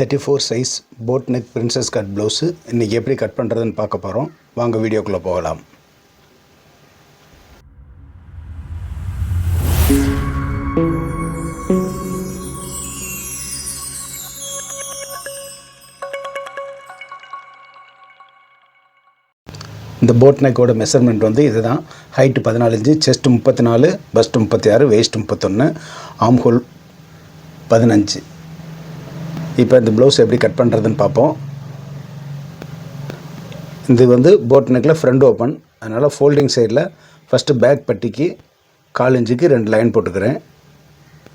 Thirty four size boat neck princess cut blouse இன்றைக்கி எப்படி cut பண்ணுறதுன்னு பார்க்க போகிறோம் வாங்க வீடியோக்குள்ளே போகலாம். இந்த போட் நெக்கோட மெஷர்மெண்ட் வந்து இதுதான். ஹைட்டு பதினாலு இன்ச்சு செஸ்ட் முப்பத்தி நாலு பஸ்ட் முப்பத்தி ஆறு வேஸ்ட் முப்பத்தொன்று ஆம்ஹோல் பதினஞ்சு. இப்போ இந்த ப்ளவுஸ் எப்படி கட் பண்ணுறதுன்னு பார்ப்போம். இது வந்து போட் நெக்கில் ஃப்ரண்ட் ஓப்பன் அதனால் ஃபோல்டிங் சைடில் ஃபஸ்ட்டு பேக் பட்டிக்கு கால் இன்ச்சுக்கு ரெண்டு லைன் போட்டுக்கிறேன்.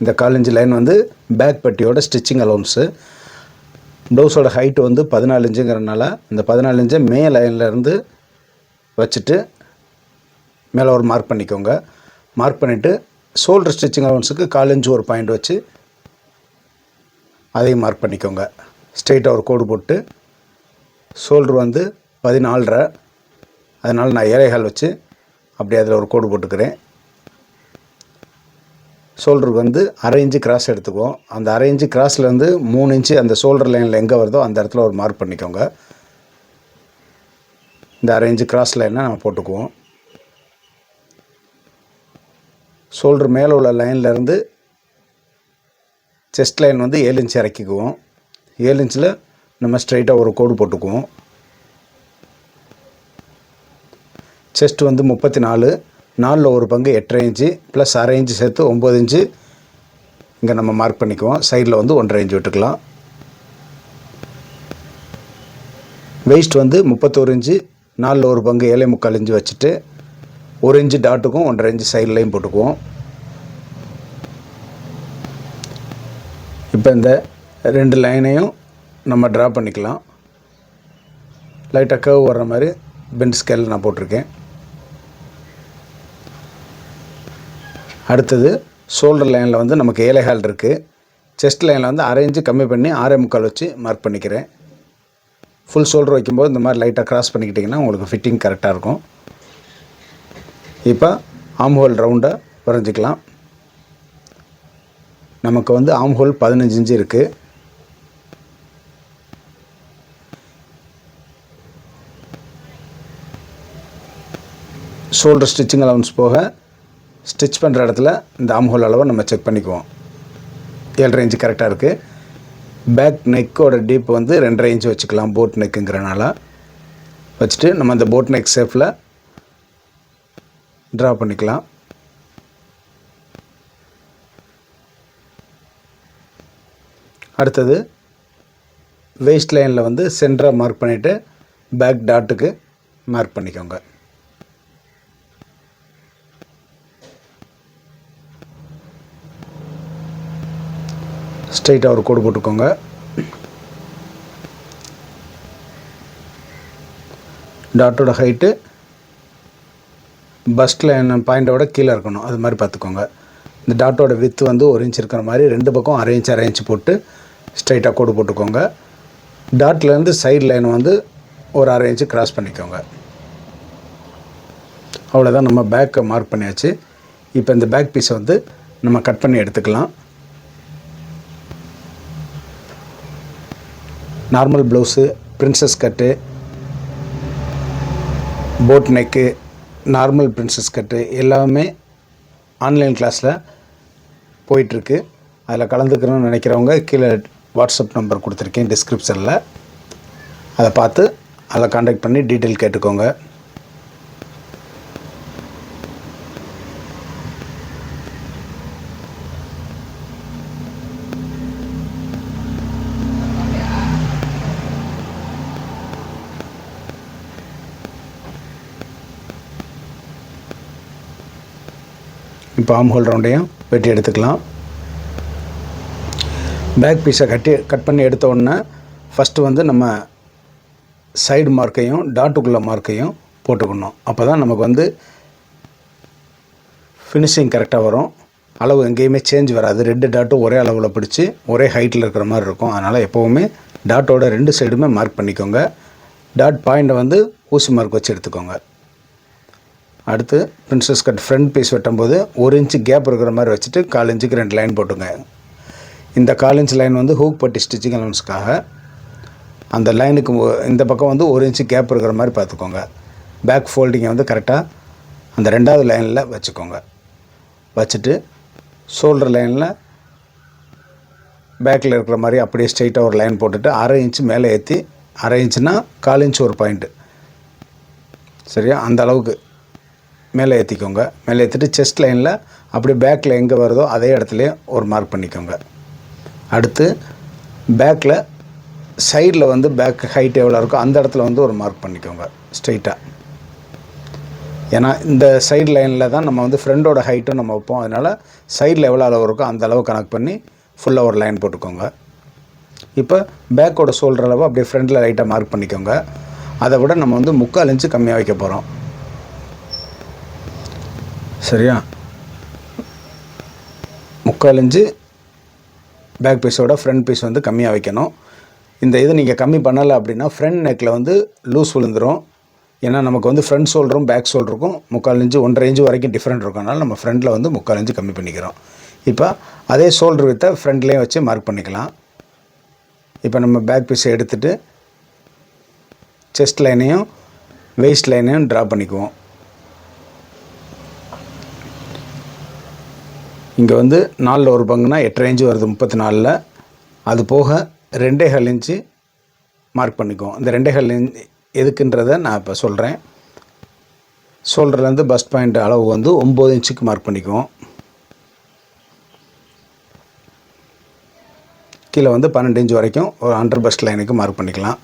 இந்த கால் இன்ச்சு லைன் வந்து பேக் பட்டியோட ஸ்டிச்சிங் அலவுன்ஸு ப்ளவுஸோட ஹைட் வந்து பதினாலு இன்ச்சுங்கிறனால இந்த பதினாலு இன்ச்சை மே லைன்லேருந்து வச்சுட்டு மேலே ஒரு மார்க் பண்ணிக்கோங்க. மார்க் பண்ணிவிட்டு ஷோல்டர் ஸ்டிச்சிங் அலவன்ஸுக்கு கால் இன்ச்சு ஒரு பாயிண்ட் வச்சு அதையும் மார்க் பண்ணிக்கோங்க. ஸ்ட்ரெயிட்டாக ஒரு கோடு போட்டு ஷோல்டர் வந்து பதினாலரை. அதனால் நான் ஏழைகால் வச்சு அப்படியே அதில் ஒரு கோடு போட்டுக்கிறேன். ஷோல்டருக்கு வந்து அரை இன்ச்சு கிராஸ் எடுத்துக்குவோம். அந்த அரை இன்ச்சு கிராஸ்லேருந்து மூணு இன்ச்சு அந்த ஷோல்டர் லைனில் எங்கே வருதோ அந்த இடத்துல ஒரு மார்க் பண்ணிக்கோங்க. இந்த அரை இன்ச்சு கிராஸ் லைனை நம்ம போட்டுக்குவோம். ஷோல்டர் மேலே உள்ள லைன்லேருந்து செஸ்ட் லைன் வந்து ஏழு இன்ச் இறக்கிக்குவோம். ஏழு இன்ச்சில் நம்ம ஸ்ட்ரைட்டாக ஒரு கோடு போட்டுக்குவோம். செஸ்ட் வந்து முப்பத்தி நாலு நாலில் ஒரு பங்கு எட்டரை இன்ச்சு ப்ளஸ் அரை இன்ச்சு சேர்த்து ஒம்பது இன்ச்சு இங்கே நம்ம மார்க் பண்ணிக்குவோம். சைடில் வந்து ஒன்றரை இன்ச்சு விட்டுக்கலாம். வெயிஸ்ட் வந்து முப்பத்தோரு இன்ச்சு. நாலில் ஒரு பங்கு ஏழை முக்கால் இன்ச்சு வச்சுட்டு ஒரு இன்ச்சு டாட்டுக்கும் ஒன்றரை இன்ச்சு சைட்லையும் போட்டுக்குவோம். இப்போ இந்த ரெண்டு லைனையும் நம்ம ட்ரா பண்ணிக்கலாம். லைட்டாக கர்வ் வர்ற மாதிரி பெண்ட் ஸ்கேல் நான் போட்டிருக்கேன். அடுத்தது ஷோல்டர் லைனில் வந்து நமக்கு ஏழைகால் இருக்குது செஸ்ட் லைனில் வந்து அரை இன்ச்சு கம்மி பண்ணி ஆறே முக்கால் வச்சு மார்க் பண்ணிக்கிறேன். ஃபுல் ஷோல்டர் வைக்கும்போது இந்த மாதிரி லைட்டாக க்ராஸ் பண்ணிக்கிட்டிங்கன்னா உங்களுக்கு ஃபிட்டிங் கரெக்டாக இருக்கும். இப்போ ஆம்ஹோல் ரவுண்டாக வரைஞ்சிக்கலாம். நமக்கு வந்து ஆம் ஹோல் பதினஞ்சு இன்ச்சு இருக்குது ஷோல்டர் ஸ்டிச்சிங் அலவன்ஸ் போக ஸ்டிச் பண்ணுற இடத்துல இந்த ஆம் ஹோல் அளவை நம்ம செக் பண்ணிக்குவோம். ஏழரை இன்ச்சு கரெக்டாக இருக்குது பேக் நெக்கோட டீப் வந்து ரெண்டரை இன்ச்சு வச்சுக்கலாம் போட் நெக்குங்கிறனால வச்சுட்டு நம்ம அந்த போட் நெக் ஷேப்பில் ட்ரா பண்ணிக்கலாம். அடுத்தது வேஸ்ட் லைனில் வந்து சென்டராக மார்க் பண்ணிவிட்டு பேக் டாட்டுக்கு மார்க் பண்ணிக்கோங்க. ஸ்ட்ரைட்டாக ஒரு கோடு போட்டுக்கோங்க. டாட்டோட ஹைட்டு பஸ்ட் லைன் பாயிண்டோட கீழே இருக்கணும். அது மாதிரி பார்த்துக்கோங்க. இந்த டாட்டோட வித்து வந்து ஒரு இன்ச் இருக்கிற மாதிரி ரெண்டு பக்கம் அரை இன்ச் அரை இன்ச் போட்டு ஸ்ட்ரைட்டாக கோடு போட்டுக்கோங்க. டாட்லேருந்து சைடு லைன் வந்து ஒரு அரை இன்ச்சு கிராஸ் பண்ணிக்கோங்க. அவ்வளோதான் நம்ம பேக்கை மார்க் பண்ணியாச்சு. இப்போ இந்த பேக் பீஸை வந்து நம்ம கட் பண்ணி எடுத்துக்கலாம். Normal blouse princess cut boat neck normal princess cut எல்லாமே ஆன்லைன் கிளாஸில் போயிட்டுருக்கு அதில் கலந்துக்கணும்னு நினைக்கிறவங்க கீழே வாட்ஸ்அப் நம்பர் கொடுத்துருக்கேன் டிஸ்கிரிப்ஷனில் அதை பார்த்து அதில் காண்டாக்ட் பண்ணி டீட்டெயில் கேட்டுக்கோங்க. இப்போ ஆம் ஹோல் ரவுண்டையும் வெட்டி எடுத்துக்கலாம். பேக் பீஸை கட்டி கட் பண்ணி எடுத்த உடனே ஃபஸ்ட்டு வந்து நம்ம சைடு மார்க்கையும் டாட்டுக்குள்ள மார்க்கையும் போட்டுக்கணும். அப்போ தான் நமக்கு வந்து ஃபினிஷிங் கரெக்டாக வரும். அளவு எங்கேயுமே சேஞ்ச் வராது. ரெண்டு டாட்டும் ஒரே அளவில் பிடிச்சி ஒரே ஹைட்டில் இருக்கிற மாதிரி இருக்கும். அதனால் எப்போவுமே டாட்டோட ரெண்டு சைடுமே மார்க் பண்ணிக்கோங்க. டாட் பாயிண்ட்டை வந்து ஊசி மார்க் வச்சு எடுத்துக்கோங்க. அடுத்து பிரின்சஸ் கட் ஃப்ரண்ட் பீஸ் வெட்டும்போது ஒரு இன்ச்சு கேப் இருக்கிற மாதிரி வச்சுட்டு கால் இன்ச்சுக்கு ரெண்டு லைன் போட்டுங்க. இந்த கால் இன்ச் லைன் வந்து ஹூக் பட்டி ஸ்டிச்சிங் அலவன்ஸ்க்காக அந்த லைனுக்கு இந்த பக்கம் வந்து ஒரு இன்ச்சு கேப் இருக்கிற மாதிரி பார்த்துக்கோங்க. பேக் ஃபோல்டிங்கை வந்து கரெக்டாக அந்த ரெண்டாவது லைனில் வச்சுக்கோங்க. வச்சுட்டு ஷோல்டர் லைனில் பேக்கில் இருக்கிற மாதிரி அப்படியே ஸ்ட்ரைட்டாக ஒரு லைன் போட்டுட்டு அரை இன்ச்சு மேலே ஏற்றி அரை இன்ச்சுனா கால் இன்ச் ஒரு பாயிண்ட்டு சரியா? அந்த அளவுக்கு மேலே ஏற்றிக்கோங்க மேலே ஏற்றிட்டு செஸ்ட் லைனில் அப்படியே பேக்கில் எங்கே வருதோ அதே இடத்துலையே ஒரு மார்க் பண்ணிக்கோங்க. அடுத்து பேக்கில் சைடில் வந்து பேக் ஹைட் எவ்வளோ இருக்கோ அந்த இடத்துல வந்து ஒரு மார்க் பண்ணிக்கோங்க ஸ்ட்ரெயிட்டாக ஏன்னா இந்த சைடு லைனில் தான் நம்ம வந்து ஃப்ரெண்டோட ஹைட்டும் நம்ம வைப்போம். அதனால் சைடில் எவ்வளோ அளவு இருக்கோ அந்த அளவு கணக்கு பண்ணி ஃபுல்லாக ஒரு லைன் போட்டுக்கோங்க. இப்போ பேக்கோட சோல்டர் அளவு அப்படியே ஃப்ரண்டில் லைட்டாக மார்க் பண்ணிக்கோங்க. அதை விட நம்ம வந்து முக்கால் இன்ச்சு கம்மியாக வைக்க போகிறோம் சரியா? முக்கால் இன்ச்சு பேக் பீஸோட ஃப்ரண்ட் பீஸ் வந்து கம்மியாக வைக்கணும். இந்த இது நீங்கள் கம்மி பண்ணலை அப்படின்னா ஃப்ரண்ட் நெக்கில் வந்து லூஸ் விழுந்துரும். ஏன்னா நமக்கு வந்து ஃப்ரண்ட் ஷோல்டரும் பேக் ஷோல்டருக்கும் முக்கால் இன்ச்சு ஒன்றரை இன்ச்சு வரைக்கும் டிஃப்ரெண்ட் இருக்கனால நம்ம ஃப்ரண்ட்டில் வந்து முக்கால் இன்ச்சு கம்மி பண்ணிக்கிறோம். இப்போ அதே ஷோல்டர் வித்தை ஃப்ரண்ட்லேயும் வச்சு மார்க் பண்ணிக்கலாம். இப்போ நம்ம பேக் பீஸை எடுத்துகிட்டு செஸ்ட் லைனையும் வெயிஸ்ட் லைனையும் ட்ரா பண்ணிக்குவோம். இங்கே வந்து நாலில் ஒரு பங்குனா எட்டரை இன்ச்சு வருது முப்பத்தி நாலில் அது போக ரெண்டே கால் இன்ச்சு மார்க் பண்ணிக்குவோம் இந்த ரெண்டே கால் இன்ச் எதுக்குன்றதை நான் இப்போ சொல்கிறேன் ஷோல்டர்லேருந்து பஸ்ட் பாயிண்ட் அளவு வந்து ஒம்பது இன்ச்சுக்கு மார்க் பண்ணிக்குவோம் கீழே வந்து பன்னெண்டு இன்ச் வரைக்கும் ஒரு அண்டர் பஸ்ட் லைனுக்கு மார்க் பண்ணிக்கலாம்.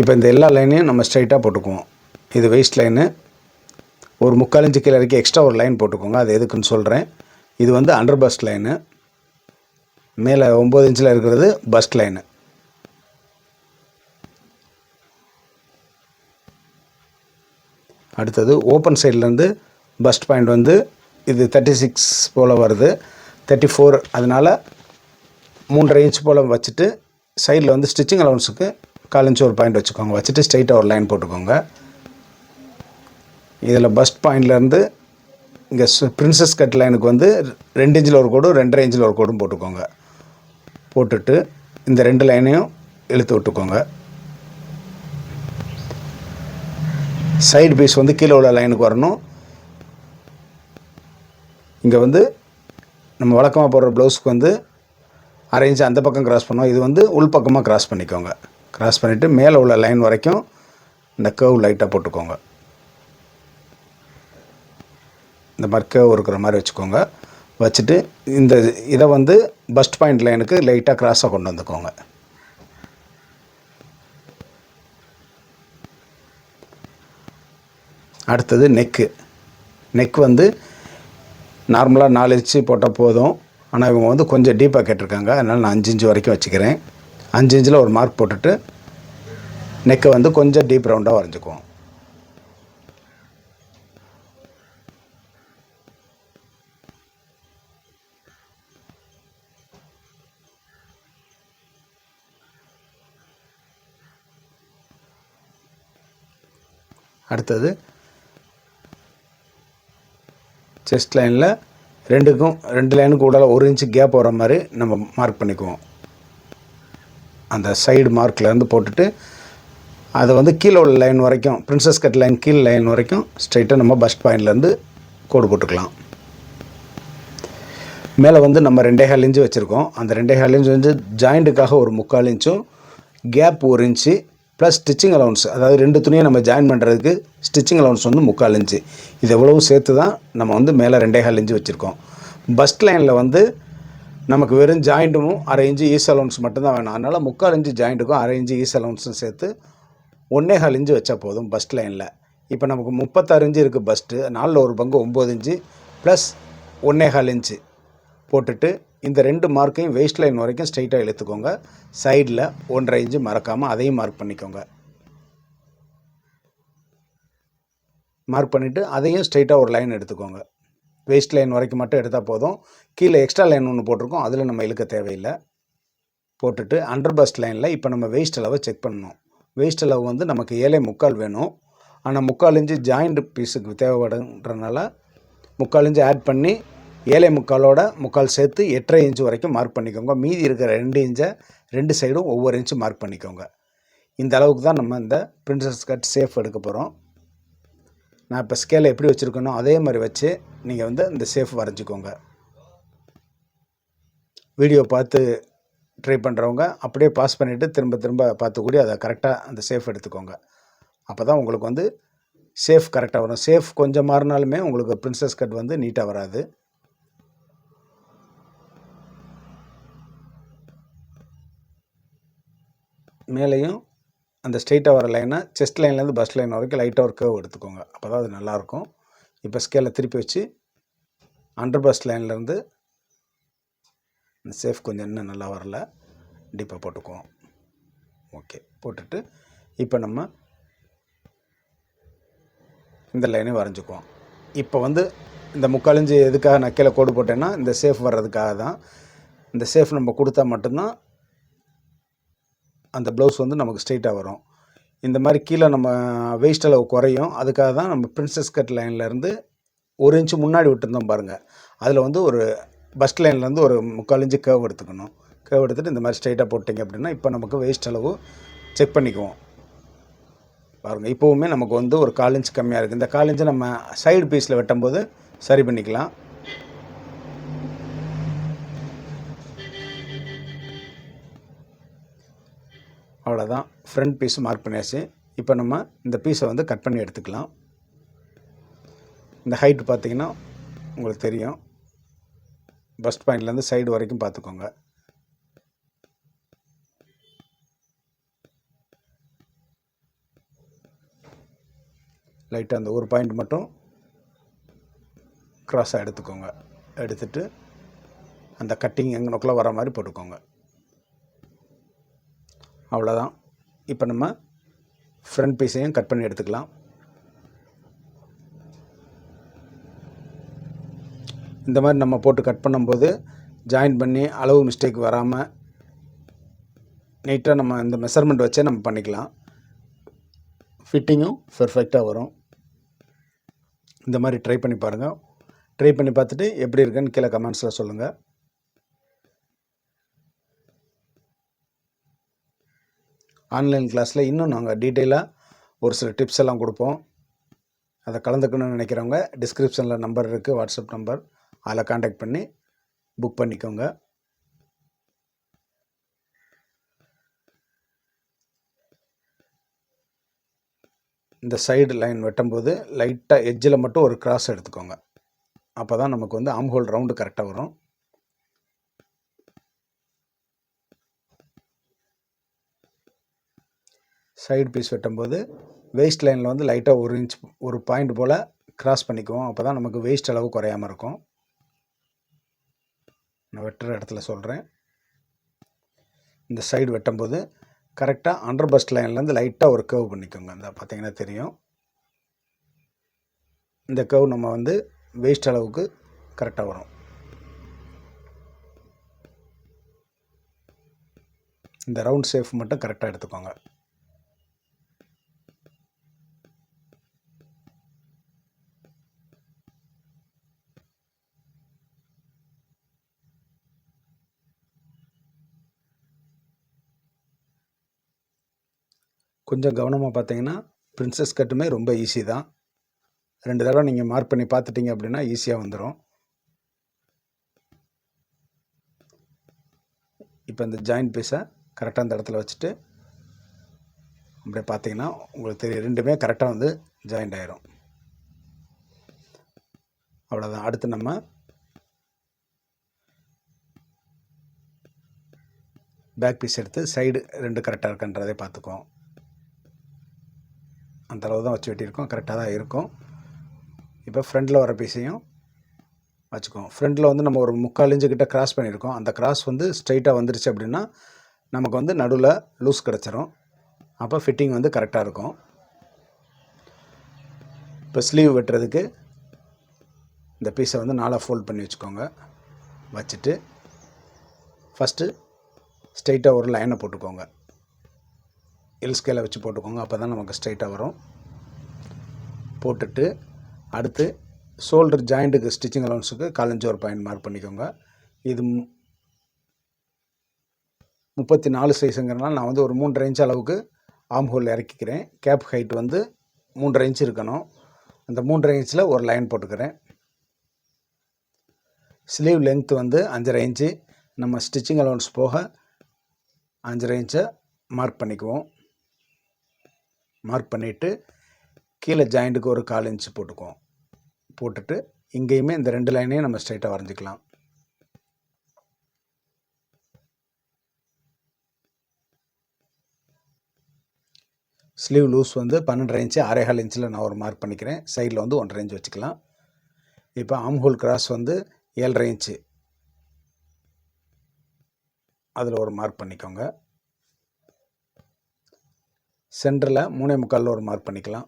இப்போ இந்த எல்லா லைனையும் நம்ம ஸ்ட்ரைட்டாக போட்டுக்குவோம். இது வெயிஸ்ட் லைனு ஒரு முக்கால் இன்ச்சு கீழே வரைக்கும் எக்ஸ்ட்ரா ஒரு லைன் போட்டுக்கோங்க. அது எதுக்குன்னு சொல்கிறேன் இது வந்து அண்டர் பஸ்ட் லைனு மேலே ஒம்பது இன்ச்சில் இருக்கிறது பஸ்ட் லைனு அடுத்தது ஓப்பன் சைட்லேருந்து பஸ்ட் பாயிண்ட் வந்து இது தேர்ட்டி சிக்ஸ் போல் வருது. தேர்ட்டி ஃபோர் அதனால் மூன்றரை இன்ச் போல் வச்சுட்டு சைடில் வந்து ஸ்டிச்சிங் அலவன்ஸுக்கு கால் இன்ச் ஒரு பாயிண்ட் வச்சுக்கோங்க. வச்சுட்டு ஸ்ட்ரைட்டாக ஒரு லைன் போட்டுக்கோங்க. இதில் பஸ்ட் பாயிண்ட்லேருந்து இங்கே பிரின்சஸ் கட் லைனுக்கு வந்து ரெண்டு இன்ச்சில் ஒரு கோடும் ரெண்டரை இன்ச்சில் ஒரு கோடும் போட்டுக்கோங்க. போட்டுட்டு இந்த ரெண்டு லைனையும் இழுத்து விட்டுக்கோங்க. சைடு பீஸ் வந்து கீழே உள்ள லைனுக்கு வரணும். இங்கே வந்து நம்ம வழக்கமாக போடுற ப்ளவுஸ்க்கு வந்து அரேஞ்சு அந்த பக்கம் கிராஸ் பண்ணோம் இது வந்து உள் பக்கமாக கிராஸ் பண்ணிக்கோங்க. கிராஸ் பண்ணிவிட்டு மேலே உள்ள லைன் வரைக்கும் இந்த கேர்வ் லைட்டாக போட்டுக்கோங்க. இந்த மாதிரி கர்வ் இருக்கிற மாதிரி வச்சுக்கோங்க. வச்சுட்டு இந்த இதை வந்து பஸ்ட் பாயிண்ட் லைனுக்கு லைட்டாக க்ராஸாக கொண்டு வந்துக்கோங்க. அடுத்தது நெக்கு நெக் வந்து நார்மலாக நாலு இன்ச்சு போட்டால் போதும். ஆனால் இவங்க வந்து கொஞ்சம் டீப்பாக கேட்டிருக்காங்க. அதனால் நான் அஞ்சு இன்ச்சு வரைக்கும் வச்சுக்கிறேன். அஞ்சு இன்ச்சில் ஒரு மார்க் போட்டுட்டு நெக்கை வந்து கொஞ்சம் டீப் ரவுண்டாக வரைஞ்சிக்குவோம். அடுத்தது செஸ்ட் லைனில் ரெண்டுக்கும் ரெண்டு லைனுக்கு உடல ஒரு இன்ச்சு கேப் வர மாதிரி நம்ம மார்க் பண்ணிக்குவோம். அந்த சைடு மார்க்லேருந்து போட்டுட்டு அதை வந்து கீழே உள்ள லைன் வரைக்கும் பிரின்சஸ் கட் லைன் கீழ் லைன் வரைக்கும் ஸ்ட்ரைட்டாக நம்ம பஸ்ட் பாயிண்ட்லேருந்து கோடு போட்டுக்கலாம். மேலே வந்து நம்ம ரெண்டே ஹால் இன்ச்சு வச்சுருக்கோம். அந்த ரெண்டே ஹால் இன்ச்சு வந்து ஜாயிண்ட்டுக்காக ஒரு முக்கால் இன்ச்சும் கேப் ஒரு இன்ச்சு ப்ளஸ் ஸ்டிச்சிங் அலவுன்ஸ் அதாவது ரெண்டு துணியை நம்ம ஜாயின் பண்ணுறதுக்கு ஸ்டிச்சிங் அலவுன்ஸ் வந்து முக்கால் இன்ச்சு. இது எவ்வளவு சேர்த்து தான் நம்ம வந்து மேலே ரெண்டே கால் இன்ச்சு வச்சுருக்கோம். பஸ்ட் லைனில் வந்து நமக்கு வெறும் ஜாயிண்ட்டும் அரை இன்ச்சு ஈஸ் அலவுன்ஸ் மட்டும்தான் வேணும். அதனால் முக்கால் இன்ச்சு ஜாயிண்ட்டுக்கும் அரை இன்ச்சு ஈஸ் அலவுன்ஸும் சேர்த்து ஒன்றே கால் இன்ச்சு வச்சா போதும் பஸ்ட் லைனில் இப்போ நமக்கு முப்பத்தாறு இன்ச்சு இருக்குது பஸ்ட்டு நாலில் ஒரு பங்கு ஒம்பது இன்ச்சு ப்ளஸ் ஒன்றே கால் இன்ச்சு போட்டுட்டு இந்த ரெண்டு மார்க்கையும் வேஸ்ட் லைன் வரைக்கும் ஸ்ட்ரைட்டாக இழுத்துக்கோங்க. சைடில் ஒன்றரை இன்ச்சு மறக்காமல் அதையும் மார்க் பண்ணிக்கோங்க. மார்க் பண்ணிவிட்டு அதையும் ஸ்ட்ரைட்டாக ஒரு லைன் எடுத்துக்கோங்க. வேஸ்ட் லைன் வரைக்கும் மட்டும் எடுத்தால் போதும். கீழே எக்ஸ்ட்ரா லைன் ஒன்று போட்டிருக்கோம். அதில் நம்ம இழுக்க தேவையில்லை. போட்டுட்டு அண்டர் பஸ்ட் லைனில் இப்போ நம்ம வேஸ்ட் அளவை செக் பண்ணணும். வேஸ்ட் அளவு வந்து நமக்கு ஏழை முக்கால் வேணும். ஆனால் முக்கால் இன்ச்சு ஜாயிண்ட் பீஸுக்கு தேவைப்படுன்றனால முக்கால் இன்ச்சு ஆட் பண்ணி ஏழை முக்காலோட முக்கால் சேர்த்து எட்டரை இன்ச் வரைக்கும் மார்க் பண்ணிக்கோங்க. மீதி இருக்கிற ரெண்டு இன்ச்சை ரெண்டு சைடும் ஒவ்வொரு இன்ச்சு மார்க் பண்ணிக்கோங்க. இந்த அளவுக்கு தான் நம்ம இந்த பிரின்சஸ் கட் சேஃப் எடுக்க போகிறோம் நான் இப்போ ஸ்கேலை எப்படி வச்சுருக்கனோ அதே மாதிரி வச்சு நீங்கள் வந்து இந்த சேஃப் வரைஞ்சிக்கோங்க. வீடியோ பார்த்து ட்ரை பண்ணுறவங்க அப்படியே பாஸ் பண்ணிவிட்டு திரும்ப திரும்ப பார்த்து கூடி அதை கரெக்டாக அந்த சேஃப் எடுத்துக்கோங்க. அப்போ தான் உங்களுக்கு வந்து சேஃப் கரெக்டாக வரும். சேஃப் கொஞ்சம் மாறினாலுமே உங்களுக்கு பிரின்சஸ் கட் வந்து நீட்டாக வராது. மேலேயும் அந்த ஸ்ட்ரெயிட்டாக வர லைனை செஸ்ட் லைன்லேருந்து பஸ் லைன் வரைக்கும் லைட்டாக ஒரு கேர்வ் எடுத்துக்கோங்க. அப்போ தான் அது நல்லாயிருக்கும் இப்போ ஸ்கேலை திருப்பி வச்சு அண்டர் பஸ் லைன்லேருந்து அந்த சேஃப் கொஞ்சம் இன்னும் நல்லா வரல. டீப்பாக போட்டுக்குவோம். ஓகே போட்டுட்டு இப்போ நம்ம இந்த லைனை வரைஞ்சிக்குவோம். இப்போ வந்து இந்த முக்காலஞ்சு எதுக்காக நான் கீழே கோடு போட்டேன்னா இந்த சேஃப் வர்றதுக்காக தான் இந்த சேஃப் நம்ம கொடுத்தா மட்டும்தான் அந்த ப்ளவுஸ் வந்து நமக்கு ஸ்ட்ரெயிட்டாக வரும். இந்த மாதிரி கீழே நம்ம வெயிஸ்ட் அளவு குறையும். அதுக்காக தான் நம்ம பிரின்சஸ் கட் லைன்லேருந்து ஒரு இன்ச்சு முன்னாடி விட்டுருந்தோம் பாருங்கள் அதில் வந்து ஒரு பஸ்ட் லைன்லேருந்து ஒரு முக்கால் இன்ச்சு கேவ் எடுத்துக்கணும். கேவ் எடுத்துகிட்டு இந்த மாதிரி ஸ்ட்ரெயிட்டாக போட்டிங்க அப்படின்னா இப்போ நமக்கு வேஸ்ட் அளவு செக் பண்ணிக்குவோம். பாருங்கள் இப்போவுமே நமக்கு வந்து ஒரு கால் இன்ச் கம்மியாக இருக்குது இந்த கால் இன்ச்சு நம்ம சைடு பீஸில் வெட்டும்போது சரி பண்ணிக்கலாம். அவ்வளோதான் ஃப்ரண்ட் பீஸ் மார்க் பண்ணியாச்சு. இப்போ நம்ம இந்த பீஸை வந்து கட் பண்ணி எடுத்துக்கலாம். இந்த ஹைட்டு பார்த்தீங்கன்னா உங்களுக்கு தெரியும். பஸ்ட் பாயிண்ட்லேருந்து சைடு வரைக்கும் பார்த்துக்கோங்க லைட்டாக அந்த ஒரு பாயிண்ட் மட்டும் க்ராஸாக எடுத்துக்கோங்க. எடுத்துட்டு அந்த கட்டிங் எங்கனக்குள்ளே வர மாதிரி போட்டுக்கோங்க. அவ்வளோதான். இப்போ நம்ம ஃப்ரண்ட் பீஸையும் கட் பண்ணி எடுத்துக்கலாம். இந்த மாதிரி நம்ம போட்டு கட் பண்ணும்போது ஜாயின் பண்ணி அளவு மிஸ்டேக் வராமல் நீட்டாக நம்ம இந்த மெஷர்மெண்ட் வச்சே நம்ம பண்ணிக்கலாம். ஃபிட்டிங்கும் பெர்ஃபெக்டாக வரும். இந்த மாதிரி ட்ரை பண்ணி பாருங்கள் ட்ரை பண்ணி பார்த்துட்டு எப்படி இருக்குன்னு கீழே கமெண்ட்ஸில் சொல்லுங்கள் ஆன்லைன் கிளாஸில் இன்னும் நாங்கள் டீட்டெயிலாக ஒரு சில டிப்ஸ் எல்லாம் கொடுப்போம். அதை கலந்துக்கணும்னு நினைக்கிறவங்க டிஸ்கிரிப்ஷனில் நம்பர் இருக்குது வாட்ஸ்அப் நம்பர். அதில் காண்டாக்ட் பண்ணி புக் பண்ணிக்கோங்க. இந்த சைடு லைன் வெட்டும்போது லைட்டாக எஜ்ஜில் மட்டும் ஒரு கிராஸ் எடுத்துக்கோங்க. அப்போ தான் நமக்கு வந்து ஆம் ஹோல் ரவுண்டு கரெக்டாக வரும். சைடு பீஸ் வெட்டும்போது வேஸ்ட் லைனில் வந்து லைட்டாக ஒரு இன்ச் ஒரு பாயிண்ட் போல் கிராஸ் பண்ணிக்குவோம். அப்போ தான் நமக்கு வேஸ்ட் அளவு குறையாமல் இருக்கும். நான் வெட்டுற இடத்துல சொல்கிறேன் இந்த சைடு வெட்டும்போது கரெக்டாக அண்டர் பஸ்ட் லைன்லேருந்து லைட்டாக ஒரு கர்வ் பண்ணிக்கோங்க. இந்த பார்த்தீங்கன்னா தெரியும். இந்த கர்வ் நம்ம வந்து வேஸ்ட் அளவுக்கு கரெக்டாக வரும். இந்த ரவுண்ட் சேஃப் மட்டும் கரெக்டாக எடுத்துக்கோங்க. கொஞ்சம் கவனமாக பார்த்தீங்கன்னா பிரின்சஸ் கட்டுமே ரொம்ப ஈஸி தான். ரெண்டு தடவை நீங்கள் மார்க் பண்ணி பார்த்துட்டீங்க அப்படின்னா ஈஸியாக வந்துடும் இப்போ இந்த ஜாயின்ட் பீஸை கரெக்டாக அந்த இடத்துல வச்சுட்டு அப்படியே பார்த்தீங்கன்னா உங்களுக்கு தெரியும் ரெண்டுமே கரெக்டாக வந்து ஜாயிண்ட் ஆயிரும். அவ்வளோதான் அடுத்து நம்ம பேக் பீஸ் எடுத்து சைடு ரெண்டு கரெக்டாக இருக்குன்றதை பார்த்துக்குவோம் அந்த அளவு தான் வச்சு வெட்டியிருக்கோம். கரெக்டாக தான் இருக்கும். இப்போ ஃப்ரண்டில் வர பீஸையும் வச்சுக்குவோம். ஃப்ரண்டில் வந்து நம்ம ஒரு முக்கால் இன்ச்சு கிட்ட கிராஸ் பண்ணியிருக்கோம். அந்த கிராஸ் வந்து ஸ்ட்ரைட்டாக வந்துருச்சு அப்படின்னா நமக்கு வந்து நடுவில் லூஸ் கிடச்சிரும். அப்போ ஃபிட்டிங் வந்து கரெக்டாக இருக்கும். இப்போ ஸ்லீவ் வெட்டுறதுக்கு இந்த பீஸை வந்து நாலாக ஃபோல்ட் பண்ணி வச்சுக்கோங்க. வச்சுட்டு ஃபஸ்ட்டு ஸ்ட்ரைட்டாக ஒரு லைனை போட்டுக்கோங்க. எல் ஸ்கேலை வச்சு போட்டுக்கோங்க. அப்போ தான் நமக்கு ஸ்ட்ரைட்டாக வரும். போட்டுட்டு அடுத்து ஷோல்டர் ஜாயிண்ட்டுக்கு ஸ்டிச்சிங் அலவுன்ஸுக்கு காலஞ்சு ஒரு பாயிண்ட் மார்க் பண்ணிக்கோங்க. இது முப்பத்தி நாலு சைஸுங்கிறனால நான் வந்து ஒரு மூன்றரை இன்ச் அளவுக்கு ஆம் ஹோல் இறக்கிக்கிறேன். கேப் ஹைட் வந்து மூன்றரை இன்ச் இருக்கணும். அந்த மூன்றரை இன்ச்சில் ஒரு லைன் போட்டுக்கிறேன். ஸ்லீவ் லென்த் வந்து அஞ்சரை இன்ச்சு நம்ம ஸ்டிச்சிங் அலவுன்ஸ் போக அஞ்சரை இன்ச்சை மார்க் பண்ணிக்குவோம். மார்க் பண்ணிவிட்டு கீழே ஜாயிண்ட்டுக்கு ஒரு கால் இன்ச்சு போட்டுக்குவோம். போட்டுட்டு இங்கேயுமே இந்த ரெண்டு லைனையும் நம்ம ஸ்ட்ரைட்டாக வரைஞ்சிக்கலாம். ஸ்லீவ் லூஸ் வந்து பன்னெண்டரை இன்ச்சு அரைகால் இன்ச்சில் நான் ஒரு மார்க் பண்ணிக்கிறேன். சைடில் வந்து ஒன்றரை இன்ச் வச்சுக்கலாம். இப்போ ஆம் ஹோல் கிராஸ் வந்து ஏழரை இன்ச்சு அதில் ஒரு மார்க் பண்ணிக்கோங்க. சென்டரில் மூணே முக்காலில் ஒரு மார்க் பண்ணிக்கலாம்.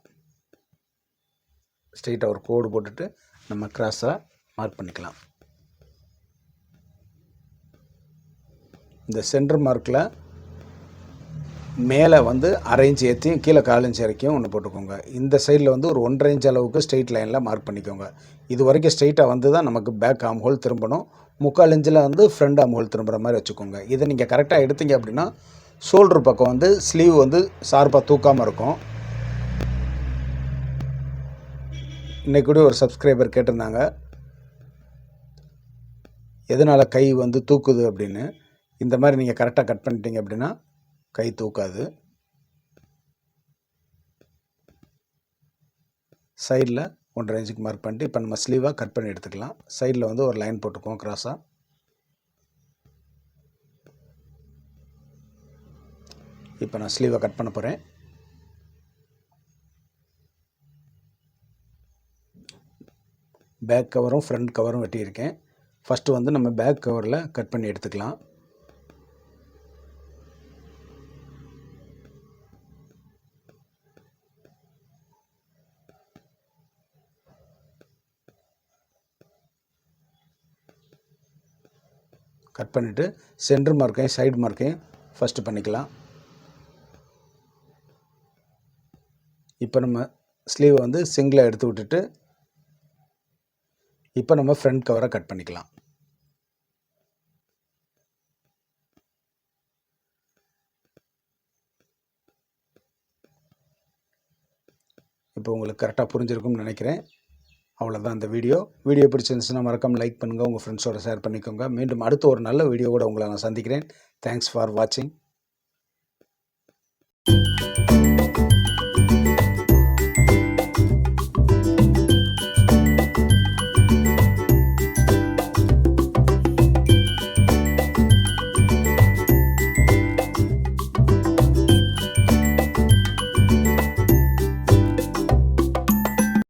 ஸ்ட்ரெயிட்டாக ஒரு கோடு போட்டுட்டு நம்ம கிராஸாக மார்க் பண்ணிக்கலாம். இந்த சென்டர் மார்க்கில் மேலே வந்து அரை இன்ச் ஏற்றியும் கீழே கால் இன்ச் இறக்கியும் ஒன்று போட்டுக்கோங்க. இந்த சைடில் வந்து ஒரு ஒன்றரை இன்ச் அளவுக்கு ஸ்ட்ரெயிட் லைனில் மார்க் பண்ணிக்கோங்க. இது வரைக்கும் ஸ்ட்ரெயிட்டாக வந்து தான் நமக்கு பேக் ஆம் ஹோல் திரும்பணும். முக்கால் இன்ச்சில் வந்து ஃப்ரண்ட் ஆம் ஹோல் திரும்புகிற மாதிரி வச்சுக்கோங்க. இதை நீங்கள் கரெக்டாக எடுத்தீங்க அப்படின்னா ஷோல்டர் பக்கம் வந்து ஸ்லீவ் வந்து ஷார்ப்பாக தூக்காமல் இருக்கும். இன்னைக்கு கூட ஒரு சப்ஸ்கிரைபர் கேட்டிருந்தாங்க. எதனால் கை வந்து தூக்குது அப்படின்னு. இந்த மாதிரி நீங்கள் கரெக்டாக கட் பண்ணிட்டீங்க அப்படின்னா கை தூக்காது. சைடில் ஒன்றரை இன்ச்சுக்கு மார்க் பண்ணிட்டு இப்போ நம்ம ஸ்லீவாக கட் பண்ணி எடுத்துக்கலாம். சைடில் வந்து ஒரு லைன் போட்டுக்குவோம் கிராஸாக இப்போ நான் ஸ்லீவை கட் பண்ண போகிறேன் பேக் கவரும் ஃப்ரண்ட் கவரும் வெட்டியிருக்கேன். ஃபஸ்ட்டு வந்து நம்ம பேக் கவரில் கட் பண்ணி எடுத்துக்கலாம். கட் பண்ணிவிட்டு சென்டர் மார்க்கையும் சைடு மார்க்கையும் ஃபஸ்ட்டு பண்ணிக்கலாம். இப்போ நம்ம ஸ்லீவை வந்து சிங்கில் எடுத்து விட்டுட்டு இப்போ நம்ம ஃப்ரண்ட் கவரை கட் பண்ணிக்கலாம். இப்போ உங்களுக்கு கரெக்டாக புரிஞ்சிருக்கும்னு நினைக்கிறேன். அவ்வளோதான் அந்த வீடியோ. வீடியோ பிடிச்சிருந்துச்சுன்னா மறக்காமல் லைக் பண்ணுங்கள் உங்கள் ஃப்ரெண்ட்ஸோட ஷேர் பண்ணிக்கோங்க. மீண்டும் அடுத்த ஒரு நல்ல வீடியோவோட உங்களை நான் சந்திக்கிறேன். தேங்க்ஸ் ஃபார் வாட்சிங்